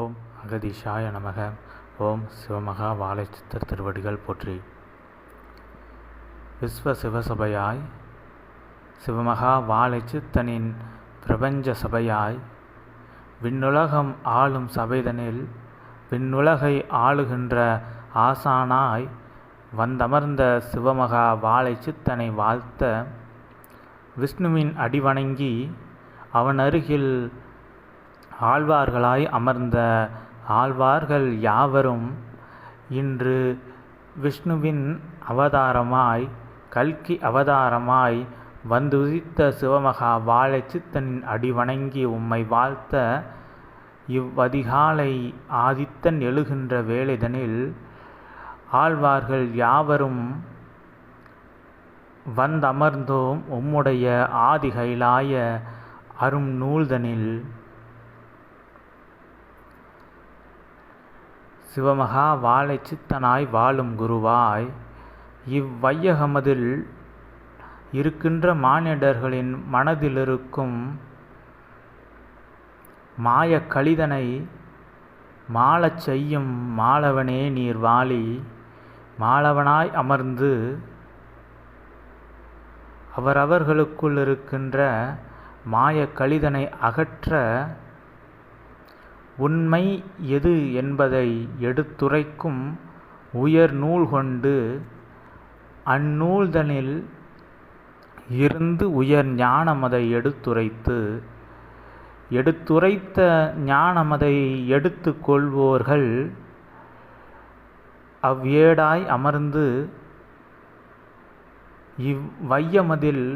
ஓம் அகதிஷாய நமக. ஓம் சிவமகா வாழைச்சித்தர் திருவடிகள் போற்றி. விஸ்வ சிவசபையாய் சிவமகா வாழைச்சித்தனின் பிரபஞ்ச சபையாய் விண்ணுலகம் ஆளும் சபைதனில் விண்ணுலகை ஆளுகின்ற ஆசானாய் வந்தமர்ந்த சிவமகா வாழைச்சித்தனை வாழ்த்த விஷ்ணுவின் அடிவணங்கி அவன் அருகில் ஆழ்வார்களாய் அமர்ந்த ஆழ்வார்கள் யாவரும் இன்று விஷ்ணுவின் அவதாரமாய் கல்கி அவதாரமாய் வந்துதித்த சிவமகா வாழைச்சித்தனின் அடிவணங்கி உம்மை வாழ்த்த இவ்வதிகாலை ஆதித்தன் எழுகின்ற வேளைதனில் ஆழ்வார்கள் யாவரும் வந்தமர்ந்தோம் உம்முடைய ஆதிகைலாய அரும் நூல்தனில் சிவமகா வாழை சித்தனாய் வாழும் குருவாய். இவ்வையகமதில் இருக்கின்ற மானிடர்களின் மனதிலிருக்கும் மாய கழிதனை மாளச் செய்யும் மாலவனே நீர் வாழி மாலவனாய் அமர்ந்து அவரவர்களுக்குள் இருக்கின்ற மாய கழிதனை அகற்ற உண்மை எது என்பதை எடுத்துரைக்கும் உயர் நூல் கொண்டு அந்நூல்தனில் இருந்து உயர் ஞானமதை எடுத்துரைத்து எடுத்துரைத்த ஞானமதை எடுத்து கொள்வோர்கள் அவ்வேடாய் அமர்ந்து இவ்வையமதில்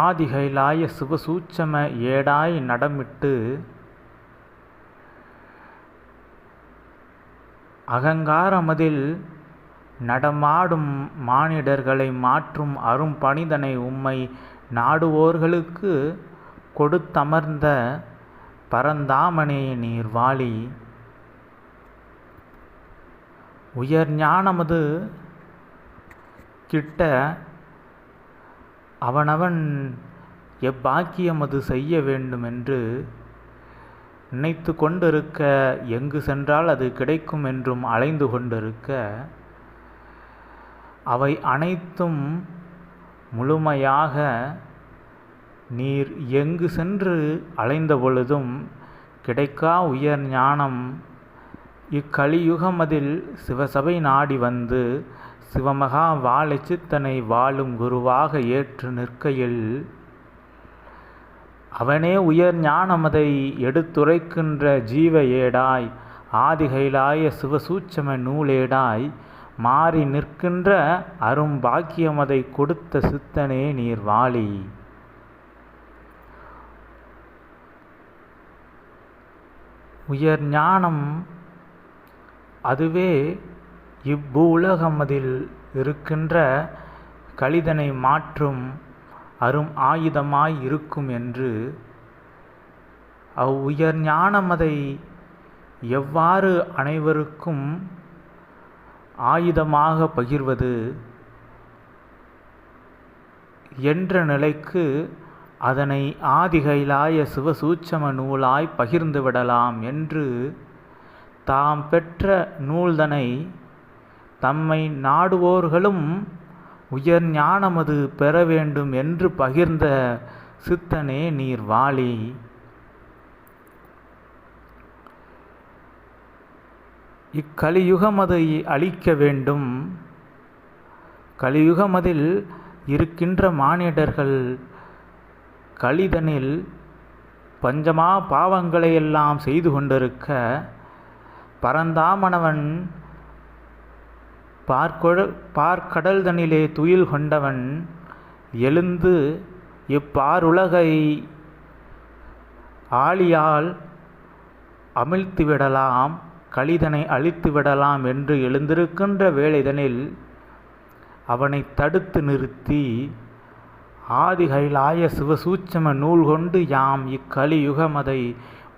ஆதிகைலாய சிவசூட்சம ஏடாய் நடமிட்டு அகங்காரமதில் நடமாடும் மானிடர்களை மாற்றும் அரும் பணிதனை உம்மை நாடுவோர்களுக்கு கொடுத்தமர்ந்த பரந்தாமனே நீர் வாழி. உயர் ஞானமது கிட்ட அவனவன் எப்பாக்கியமது செய்ய வேண்டுமென்று நினைத்து கொண்டிருக்க எங்கு சென்றால் அது கிடைக்கும் என்றும் அலைந்து கொண்டிருக்க அவை அனைத்தும் முழுமையாக நீர் எங்கு சென்று அலைந்த பொழுதும் கிடைக்கா உயர் ஞானம். இக்கலியுகமதில் சிவசபை நாடி வந்து சிவமகா வாழை சித்தனை வாழும் குருவாக ஏற்று நிற்கையில் அவனே உயர் ஞானமதை எடுத்துரைக்கின்ற ஜீவ ஏடாய். ஆதிகைலாய சிவசூட்சம நூலேடாய். மாறி நிற்கின்ற அரும்பாக்கியமதை கொடுத்த சித்தனே நீர் வாளி. உயர் ஞானம் அதுவே இவ்வுலகமதில் இருக்கின்ற கழிதனை மாற்றும் அரும் ஆயுதமாய் இருக்கும் என்று அவ் உயர் ஞானமதை எவ்வாறு அனைவருக்கும் ஆயுதமாக பகிர்வது என்ற நிலைக்கு அதனை ஆதிகைலாய சிவசூட்சம நூலாய் பகிர்ந்து விடலாம் என்று தாம் பெற்ற நூல்தனை தம்மை நாடுவோர்களும் உயர் ஞானமது பெற வேண்டும் என்று பகிர்ந்த சித்தனே நீர் வாழி இக்கலியுகமதை அழிக்க வேண்டும். கலியுகமதில் இருக்கின்ற மானிடர்கள் கலிதனில் பஞ்சமா பாவங்களையெல்லாம் செய்து கொண்டிருக்க பரந்தாமணவன் பார்க்கொழ பார்க்கடல்தனிலே துயில் கொண்டவன் எழுந்து இப்பாருலகை ஆளியால் அமிழ்த்திவிடலாம் கலிதனை அழித்து விடலாம் என்று எழுந்திருக்கின்ற வேளைதனில் அவனை தடுத்து நிறுத்தி ஆதிகைலாய சிவசூட்சம நூல் கொண்டு யாம் இக்கலியுகமதை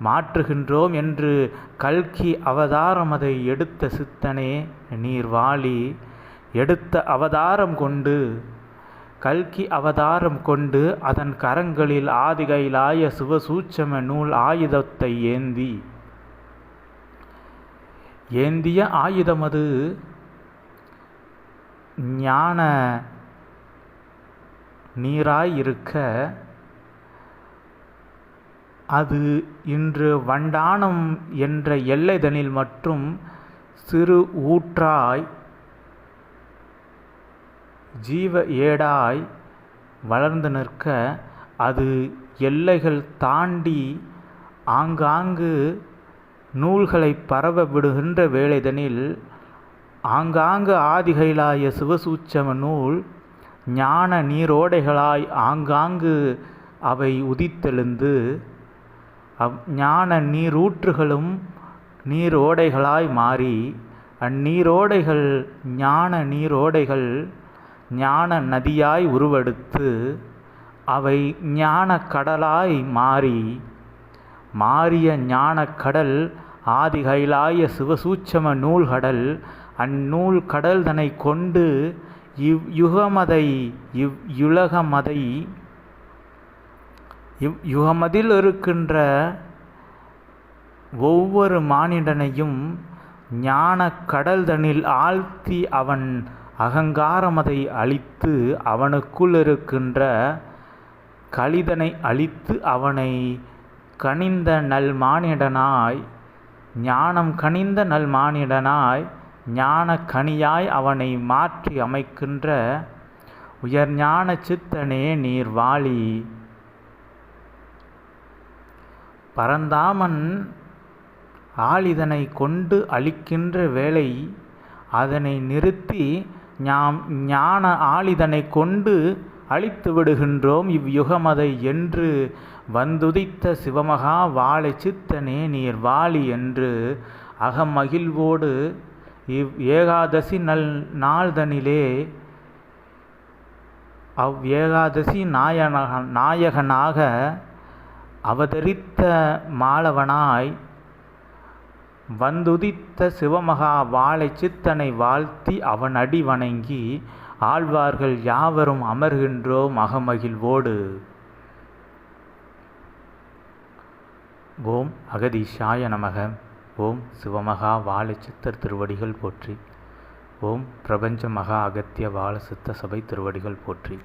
மாற்றுகின்றோம் என்று கல்கி அவதாரம் அதை எடுத்த சித்தனே. நீர் வாழி எடுத்த அவதாரம் கொண்டு கல்கி அவதாரம் கொண்டு அதன் கரங்களில் ஆதிகைலாய சிவசூட்சம நூல் ஆயுதத்தை ஏந்தி. ஏந்திய ஆயுதமது ஞான நீராய் இருக்க அது இன்று வண்டானம் என்ற எல்லைதனில் மற்றும் சிறு ஊற்றாய் ஜீவ ஏடாய் வளர்ந்து நிற்க அது எல்லைகள் தாண்டி ஆங்காங்கு நூல்களை பரவ விடுகின்ற வேளைதனில் ஆங்காங்கு ஆதிகைலாய சிவசூச்சம நூல் ஞான நீரோடைகளாய் ஆங்காங்கு அவை உதித்தெழுந்து அவ் ஞான நீரூற்றுகளும் நீரோடைகளாய் மாறி அந்நீரோடைகள் ஞான நீரோடைகள் ஞான நதியாய் உருவெடுத்து அவை ஞான கடலாய் மாறி மாறிய ஞான கடல் ஆதிகைலாய சிவசூட்சம நூல்கடல் அந்நூல் கடல் கொண்டு இவ் யுகமதை இவ் யுலகமதை இவ் யுகமதில் இருக்கின்ற ஒவ்வொரு மானிடனையும் ஞான கடல்தனில் ஆழ்த்தி அவன் அகங்காரமதை அழித்து அவனுக்குள் இருக்கின்ற கலிதனை அழித்து அவனை கனிந்த நல் மானிடனாய் ஞானம் கனிந்த நல் மானிடனாய் ஞான கனியாய் அவனை மாற்றி அமைக்கின்ற உயர் ஞான சித்தனே நீர் வாழி. பரந்தாமன் ஆளிதனை கொண்டு அழிக்கின்ற வேளை அதனை நிறுத்தி ஞாம் ஞான ஆளிதனை கொண்டு அழித்து விடுகின்றோம் இவ்யுகமதை என்று வந்துதித்த சிவமகா வாழை சித்தனே நீர் வாழி என்று அகமகிழ்வோடு இவ் ஏகாதசி நல் நாள்தனிலே அவ் ஏகாதசி நாயனக நாயகனாக அவதரித்த மாலவனாய் வந்துதித்த சிவமகா வாழை சித்தனை வாழ்த்தி அவன் அடி வணங்கி ஆழ்வார்கள் யாவரும் அமர்கின்றோம் அகமகிழ்வோடு ஓம் அகதீஷாய நமக. ஓம் சிவமகா வாழ சித்தர் திருவடிகள் போற்றி. ஓம் பிரபஞ்ச மகா அகத்திய வாழ சித்த சபை திருவடிகள் போற்றி.